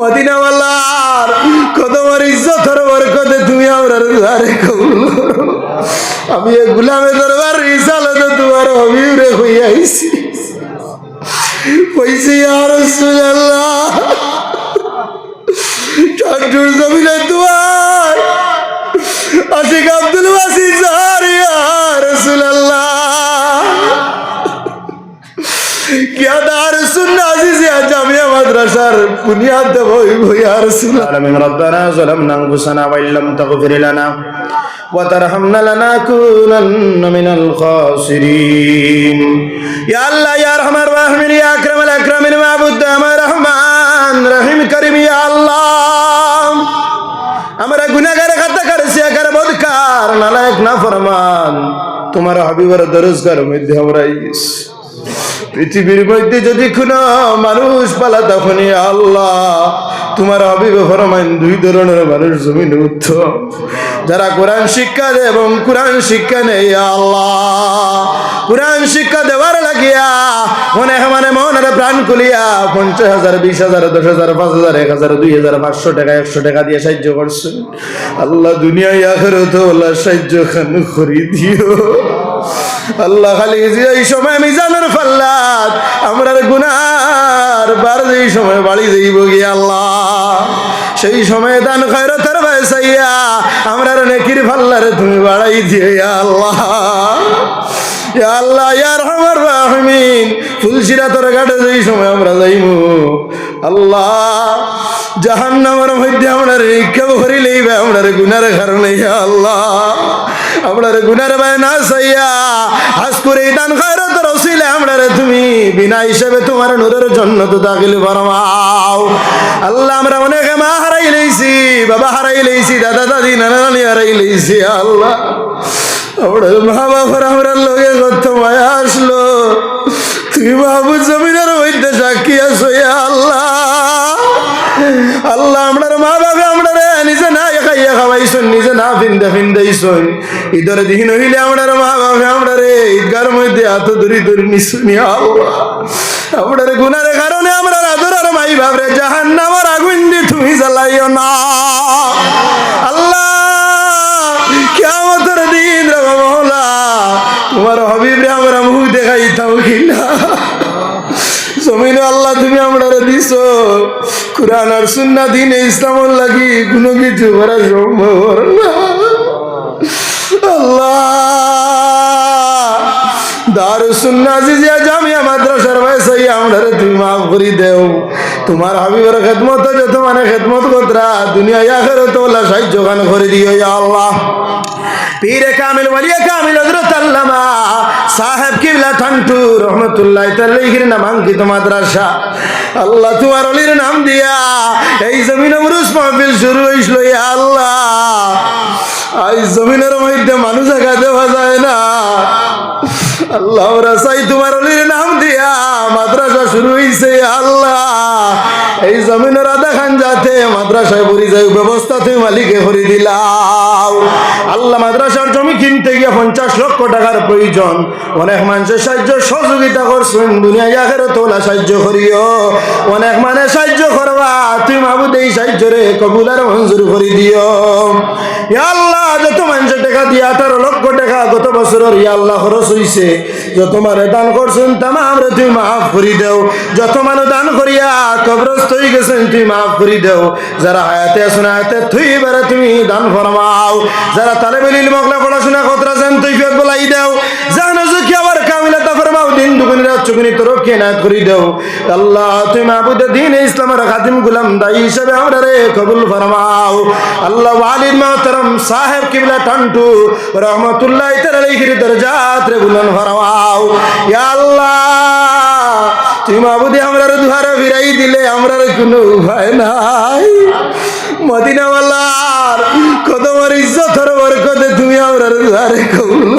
মদিনাওয়ালার কদমার ইজ্জতর তুমি আমরা দুয়ারে আমি গুলামে ধরবার রিসালত দুয়ার হবিউরে হয়ে আইছি। কইছি, ইয়া জামিয়া মাদ্রাসার বুনিয়াদ দেব ইয়া রাসূল আলামিন রব্বানা যালামনা আনফুসানা ওয়া ইল্লাম তাগফির লানা ওয়া তারহামনা লানাকুনান্না মিনাল খাসিরিন। ইয়া আল্লাহ, ইয়া রহমান রাহিম ইয়া আকরামাল আকরামিন, মাবুদ আমার রহমান, রহিম করিম, ইয়া আল্লাহ। আমরা গুনাহগার খাতা করেছি একার বদকার নালায়ক না ফরমান তোমার হাবিবের দরজগার মধ্যে আমরা পৃথিবীর মধ্যে যদি কোনো মানুষ পালা, তখনই আল্লাহ তোমার ফরমান দুই ধরনের মানুষ জমিন উত্তম যারা কোরআন শিক্ষা দেয় এবং কোরআন শিক্ষা নেই আল্লাহ। কোরআন শিক্ষা দেওয়ার লাগিয়া মনে মানে মনের প্রাণ খুলিয়া পঞ্চাশ হাজার, বিশ হাজার, দশ হাজার, পাঁচ হাজার, এক হাজার, দুই হাজার, পাঁচশো টাকা, একশো টাকা দিয়ে সাহায্য করছে। আল্লাহ দুনিয়ায় আখেরত আল্লাহ সাহায্য খান করি দিও। আল্লাহ খালি এই সময় মিজানের ফাল্লাত আমরা গুনার বার যেই সময় বাড়ি যাইব গিয়ে আল্লাহ। সেই সময় দান খয়রতের বয়সাইয়া, আমরা নেকির ফাল্লারে তুমি বাড়াই দিয়ে আল্লাহ। আল্লাহ ইয়ার আমার রাহমিন ফুলসিরা তোর ঘাটে যেই সময় আমরা যাইমু। আল্লাহ, জাহান্নামের মধ্যে আমরা রেখা ভরি লইবে আমরা গুনার কারণে আল্লাহ। আমরা গুনার ভাই না সাইয়া হাস করে দান খায়রত রসিলে আমরা তুমি বিনা হিসাবে তোমার নূরের জন্য তো দাখিল ফরমাও। আল্লাহ আমরা অনেক মা হারাই লইছি, বাবা হারাই লইছি, দাদা দাদি, নানা নানি হারাই লইছি আল্লাহ। আমরা মা বাবার আমরা লোকে কত মায়া আসলো। তুমি বাবু জমিনের মধ্যে সাক্ষী ইয়া আল্লাহ। আল্লাহ, আমরার মা বাবা আমরা নিজে না খাইয়া খাওয়াইছন, নিজে না ফিন্দা ফিন্দাইছন ঈদের দিন হইলে আমরার মা বাবা আমরা রে ঈদগার মধ্যে দূরি দূরি নিশুনি আল্লাহ। আমরার গুনার কারণে আমরা আদরার মাই বাবরে জাহান নামার আগুন দি তুমি জ্বালাইও না। আল্লাহ কেমতের দিন রে মহলা তোমার হবিব রে জমিনে আল্লাহ তুমি আমরা দিস কোরআন আর সুন্না দিন ইসলামর লাগি কোনো কিছু করা সম্ভব না। আল্লাহ। দারু সুন্না জিজিয়া জামিয়া মাদ্রাসার ভাই আমরা তুমি মাফ করি দেও। তোমার হাবিবের খেদমত যত মানে খেদমত কতরা? দুনিয়া আখের তোলা সাহায্য গান করে দিও ইয়া আল্লাহ। পীরে কামিল ওয়ালিয়া কামিল, হযরত আল্লামা সাহেব কিবলা ঠান্টু রহমতুল্লাহ তাআলাইহির নামাঙ্কিত মাদ্রাসা। আল্লাহ তোমার অলির নাম দিয়া এই জমিন উরুস মাহফিল শুরু হইছিল ইয়া আল্লাহ। এই জমিনের মধ্যে মানুষ একা দেওয়া যায় না। আল্লাহ রাসাই তোমার অলির নাম দিয়া মাদ্রাসা শুরু হইছে আল্লাহ। এই জমিনের আধা খান যাতে মাদ্রাসায় ভরি যায়, ব্যবস্থা তুমি মালিকে ভরি দিলাও। আল্লাহ মাদ্রাসার জমি কিনতে গিয়ে পঞ্চাশ লক্ষ টাকার প্রয়োজন। অনেক মানুষের সাহায্য সহযোগিতা করছেন দুনিয়া জাগের তোলা সাহায্য করিও। অনেক মানে সাহায্য করবা, তুমি মাবুদ এই সাহায্য রে কবুলার মঞ্জুর করে দিও। আল্লাহ যত মানুষের টাকা দিয়ে আঠারো লক্ষ টাকা গত বছরের আল্লাহ খরচ যত মানে দান করছেন তুই মাফ করি দেও। যত মানুষ দান করিয়া কবরস্থ হয়ে গেছেন তুই মাফ করি দেও। যারা হায়াতে আছেন হায়াতে তুই বেড়ে তুমি দান ফরমাও। যারা তালে বেলিল মকলা পড়াশোনা কতরা যান তুই ফের বলাই দেও। জানো কি আবার কামিলা তা ফরমাও, দিন দুগুনি রাত চুগুনি তোর কে নায়ত করি দেও। আল্লাহ তুই মাহবুদ দিন ইসলামের খাতিম গুলাম দায়ী হিসেবে আমরা রে কবুল ফরমাও। আল্লাহ ওয়ালিদ মাহতারাম সাহেব কিবলা টান্টু, রহমতুল্লাহ তালাইহির দরজাত রে বুলন ফরমাও আল্লাহ তুই মাহবুদি আমরা দুহারে ফিরাই দিলে আমরা কোনো উপায় নাই। মদিনাওয়ালার কদমর ইজ্জতর বরকতে তুমি আমরা দুহারে কবুল।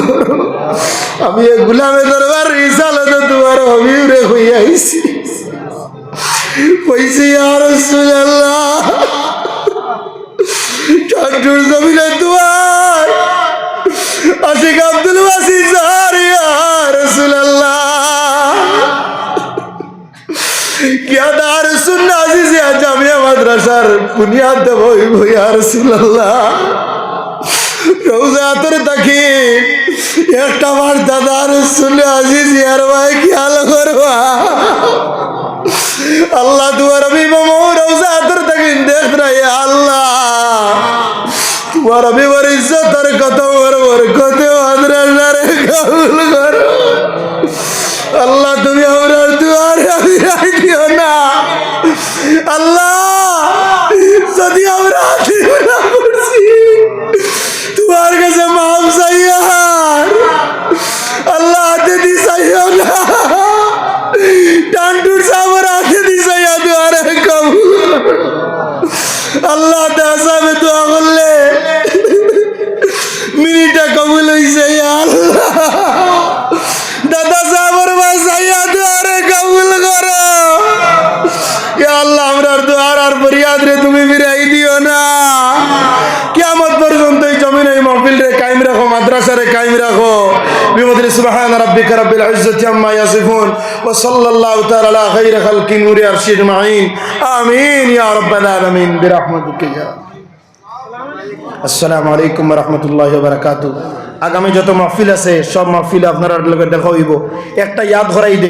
আমি এ গুলামে দরবার রিসালতে তোমার হবিউরে হইয়া বলছি আর সুজাল্লাহ ঠাকুর জমিনের দুয়ার আশিক আব্দুল ওয়াসিস, আর রাসূলুল্লাহ। কিয়া দার সুন্নাহ আজিজিয়া জামিয়া মাদ্রাসার বুনিয়াদ দেব হইব ইয়া রাসূলুল্লাহ। রোজা তোর তাকি একটা বার দাদা রসুল আজিজ ইয়ার ভাই, খেয়াল করবা। আল্লাহ তোমার আমি রোজা আতরে থাকি দেখ রাই আল্লাহ। তোমার আমি বর আর কত কত আল্লাহ, তুমি আমরা আল্লাহ দোয়া করলে। মিনিটা কায়েম রাখো মাদ্রাসা রে কায়েম রাখো। বিমদ্রি সুবহান রাব্বিকা রাব্বিল ইজ্জাতি আম্মা ইয়াসিফুন, ওয়া সাল্লাল্লাহু তাআলা আলা খাইরি খালকি নূরি আরশিদ মাইন আমিন, ইয়া রাব্বাল আলামিন, বিরহমাতিকা ইয়া আসসালামু আলাইকুম রহমতুল্লাহ বারাকাতু আগামী যত মাহফিল আছে, সব মাহফিল আপনারা লগে দেখা হইব। একটা ইয়াদ হরাই